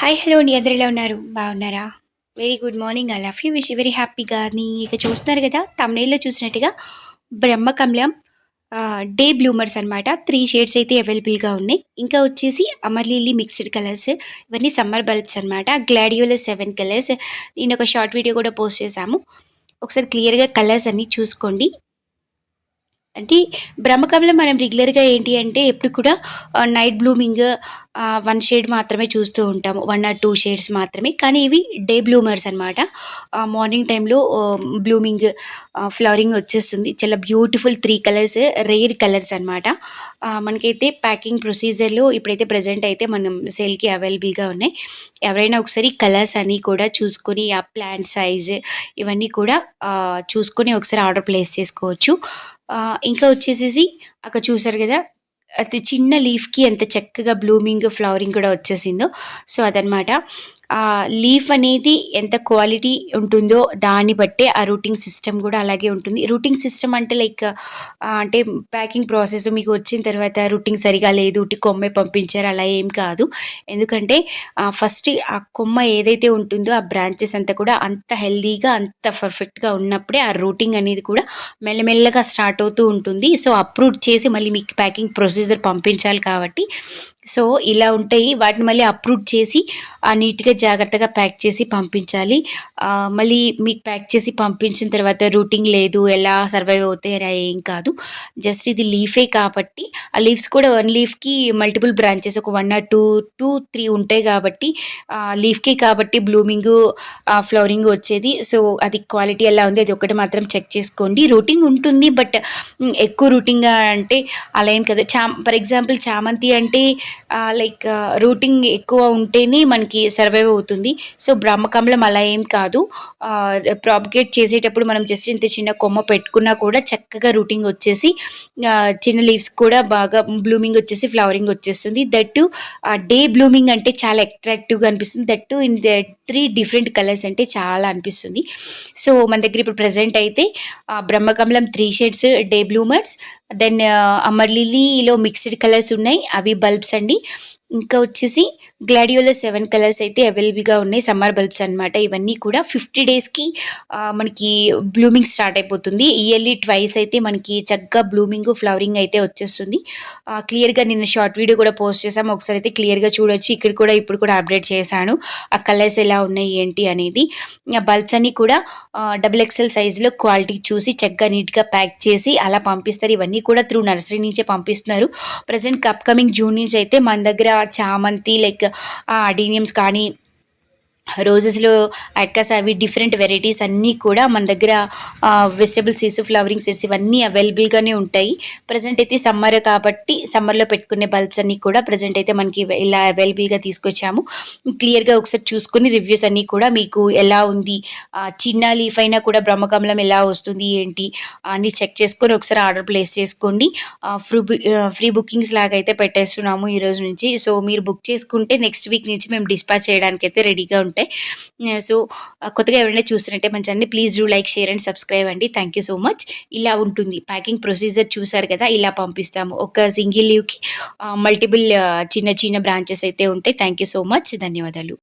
Hi hello అండి అందరు ఉన్నారు. బాగున్నారా? Very good morning I love you wish very హ్యాపీగా నీ ఇక చూస్తున్నారు కదా తమిళలో చూసినట్టుగా బ్రహ్మకమలం డే బ్లూమర్స్ అనమాట త్రీ షేడ్స్ అయితే అవైలబుల్గా ఉన్నాయి. ఇంకా వచ్చేసి అమర్లీలీ మిక్స్డ్ కలర్స్ ఇవన్నీ సమ్మర్ బల్బ్స్ అనమాట గ్లాడియోలస్ సెవెన్ కలర్స్ నేను ఒక షార్ట్ వీడియో కూడా పోస్ట్ చేశాము. ఒకసారి క్లియర్గా కలర్స్ అన్నీ చూసుకోండి. అంటే బ్రహ్మకమలం మనం రెగ్యులర్గా ఏంటి అంటే ఎప్పుడు కూడా నైట్ బ్లూమింగ్ వన్ షేడ్ మాత్రమే చూస్తూ ఉంటాము వన్ ఆర్ టూ షేడ్స్ మాత్రమే. కానీ ఇవి డే బ్లూమర్స్ అనమాట మార్నింగ్ టైంలో బ్లూమింగ్ ఫ్లవరింగ్ వచ్చేస్తుంది. చాలా beautiful three colours rare colours అనమాట మనకైతే ప్యాకింగ్ ప్రొసీజర్లో ఇప్పుడైతే ప్రజెంట్ అయితే మనం సేల్కి అవైలబుల్గా ఉన్నాయి. ఎవరైనా ఒకసారి కలర్స్ అన్నీ కూడా చూసుకొని ఆ ప్లాంట్ సైజ్ ఇవన్నీ కూడా చూసుకొని ఒకసారి ఆర్డర్ ప్లేస్ చేసుకోవచ్చు. ఇంకా వచ్చేసేసి అక్కడ చూసారు కదా అది చిన్న లీఫ్కి ఎంత చక్కగా బ్లూమింగ్ ఫ్లవరింగ్ కూడా వచ్చేసిందో. సో అదనమాట. లీఫ్ అనేది ఎంత క్వాలిటీ ఉంటుందో దాన్ని బట్టే ఆ రూటింగ్ సిస్టమ్ కూడా అలాగే ఉంటుంది. రూటింగ్ సిస్టమ్ అంటే లైక్ అంటే ప్యాకింగ్ ప్రాసెస్ మీకు వచ్చిన తర్వాత రూటింగ్ సరిగా లేదు కొమ్మే పంపించారు అలా ఏం కాదు. ఎందుకంటే ఫస్ట్ ఆ కొమ్మ ఏదైతే ఉంటుందో ఆ బ్రాంచెస్ అంతా కూడా అంత హెల్దీగా అంత పర్ఫెక్ట్గా ఉన్నప్పుడే ఆ రూటింగ్ అనేది కూడా మెల్లమెల్లగా స్టార్ట్ అవుతూ ఉంటుంది. సో అప్రూవ్ చేసి మళ్ళీ మీకు ప్యాకింగ్ ప్రొసీజర్ పంపించాలి కాబట్టి సో ఇలా ఉంటాయి. వాటిని మళ్ళీ అప్రూవ్ చేసి నీట్గా జాగ్రత్తగా ప్యాక్ చేసి పంపించాలి. మళ్ళీ మీకు ప్యాక్ చేసి పంపించిన తర్వాత రూటింగ్ లేదు ఎలా సర్వైవ్ అవుతాయి అని ఏం కాదు. జస్ట్ ఇది లీఫే కాబట్టి ఆ లీవ్స్ కూడా వన్ లీఫ్కి మల్టిపుల్ బ్రాంచెస్ ఒక one or two two three ఉంటాయి కాబట్టి లీఫ్కి కాబట్టి బ్లూమింగ్ ఫ్లవరింగ్ వచ్చేది. సో అది క్వాలిటీ ఎలా ఉంది అది ఒకటి మాత్రం చెక్ చేసుకోండి. రూటింగ్ ఉంటుంది బట్ ఎక్కువ రూటింగ్ అంటే అలా ఏం కదా. చా ఫర్ ఎగ్జాంపుల్ చామంతి అంటే లైక్ రూటింగ్ ఎక్కువ ఉంటేనే మనకి సర్వైవ్ అవుతుంది. సో బ్రహ్మకమలం అలా ఏం కాదు. ప్రాపిగేట్ చేసేటప్పుడు మనం జస్ట్ ఇంత చిన్న కొమ్మ పెట్టుకున్నా కూడా చక్కగా రూటింగ్ వచ్చేసి చిన్న లీవ్స్ కూడా బాగా బ్లూమింగ్ వచ్చేసి ఫ్లవరింగ్ వచ్చేస్తుంది. దట్టు డే బ్లూమింగ్ అంటే చాలా అట్రాక్టివ్గా అనిపిస్తుంది. That in the three different colours అంటే చాలా అనిపిస్తుంది. సో మన దగ్గర ఇప్పుడు ప్రజెంట్ అయితే బ్రహ్మకమలం three shades day bloomers then అమర్లిలీలో mixed colours ఉన్నాయి. అవి బల్బ్స్ అండి. ఇంకా వచ్చేసి గ్లాడియోలో సెవెన్ కలర్స్ అయితే అవైలబుల్గా ఉన్నాయి. సమ్మర్ బల్బ్స్ అనమాట ఇవన్నీ కూడా ఫిఫ్టీ డేస్కి మనకి బ్లూమింగ్ స్టార్ట్ అయిపోతుంది. ఇయర్లీ ట్వైస్ అయితే మనకి చక్కగా బ్లూమింగ్ ఫ్లవరింగ్ అయితే వచ్చేస్తుంది. క్లియర్గా నిన్న షార్ట్ వీడియో కూడా పోస్ట్ చేసాము ఒకసారి అయితే క్లియర్గా చూడొచ్చు. ఇక్కడ కూడా ఇప్పుడు కూడా అప్డేట్ చేశాను. ఆ కలర్స్ ఎలా ఉన్నాయి ఏంటి అనేది. బల్బ్స్ అన్నీ కూడా డబుల్ ఎక్సెల్ సైజులో క్వాలిటీ చూసి చక్కగా నీట్గా ప్యాక్ చేసి అలా పంపిస్తారు. ఇవన్నీ కూడా త్రూ నర్సరీ నుంచే పంపిస్తున్నారు. ప్రజెంట్ అప్కమింగ్ జూన్ నుంచి అయితే మన దగ్గర చామంతి లైక్ అడీనియమ్స్ కానీ రోజెస్లో అట్కాస్ అవి డిఫరెంట్ వెరైటీస్ అన్నీ కూడా మన దగ్గర వెజిటబుల్ సీడ్స్ ఫ్లవరింగ్ సీడ్స్ ఇవన్నీ అవైలబుల్గానే ఉంటాయి. ప్రజెంట్ అయితే సమ్మర్ కాబట్టి సమ్మర్లో పెట్టుకునే బల్బ్స్ అన్నీ కూడా ప్రజెంట్ అయితే మనకి ఇలా అవైలబుల్గా తీసుకొచ్చాము. క్లియర్గా ఒకసారి చూసుకుని రివ్యూస్ అన్నీ కూడా మీకు ఎలా ఉంది చిన్న లీఫ్ అయినా కూడా బ్రహ్మకమలం ఎలా వస్తుంది ఏంటి అన్నీ చెక్ చేసుకొని ఒకసారి ఆర్డర్ ప్లేస్ చేసుకోండి. ఫ్రీ ఫ్రీ బుకింగ్స్ లాగా అయితే పెట్టేస్తున్నాము ఈరోజు నుంచి. సో మీరు బుక్ చేసుకుంటే నెక్స్ట్ వీక్ నుంచి మేము డిస్పాచ్ చేయడానికి అయితే రెడీగా ఉంటాం. ఉంటాయి. సో కొత్తగా ఎవరైనా చూస్తున్నట్టే మంచి please do like share and subscribe అండి. థ్యాంక్ యూ సో మచ్ ఇలా ఉంటుంది. ప్యాకింగ్ ప్రొసీజర్ చూసారు కదా ఇలా పంపిస్తాము. ఒక సింగిల్ లీవ్కి మల్టిపుల్ చిన్న చిన్న బ్రాంచెస్ అయితే ఉంటాయి. థ్యాంక్ యూ సో మచ్ ధన్యవాదాలు.